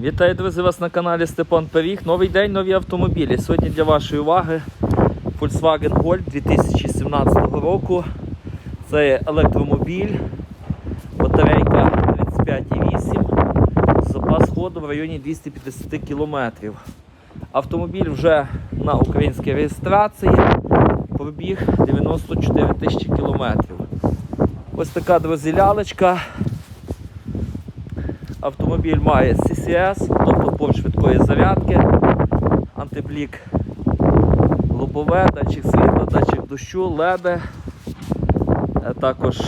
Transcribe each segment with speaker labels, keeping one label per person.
Speaker 1: Вітаю, друзі, вас на каналі Степан Пиріг. Новий день, нові автомобілі. Сьогодні для вашої уваги Volkswagen Golf 2017 року. Це електромобіль, батарейка 35,8, запас ходу в районі 250 км. Автомобіль вже на українській реєстрації, пробіг 94 тисячі кілометрів. Ось така друзі лялечка. Автомобіль має CCS, тобто порт швидкої зарядки, антиблік лобове, датчик світла, датчик дощу, леди, Е, також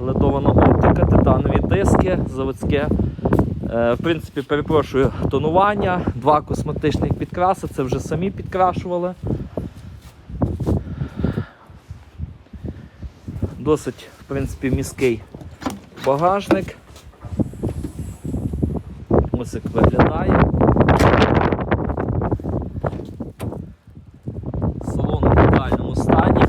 Speaker 1: ледована оптика, титанові диски, заводське. Е, В принципі, перепрошую, тонування, два косметичних підкраси, це вже самі підкрашували. Досить, в принципі, міський багажник. Ось виглядає. Салон в ідеальному стані.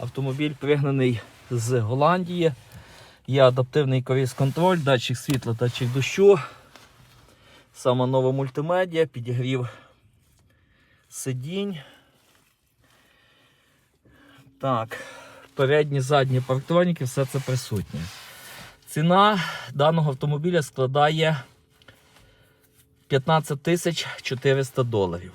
Speaker 1: Автомобіль пригнаний з Голландії. Є адаптивний круїз контроль, датчик світла, датчик дощу. Сама нова мультимедіа, підігрів сидінь. Так, передні, задні парктроніки, все це присутнє. Ціна даного автомобіля складає 15 тисяч 400 доларів.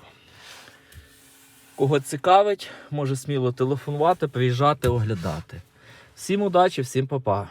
Speaker 1: Кого цікавить, може сміло телефонувати, приїжджати, оглядати. Всім удачі, всім па-па.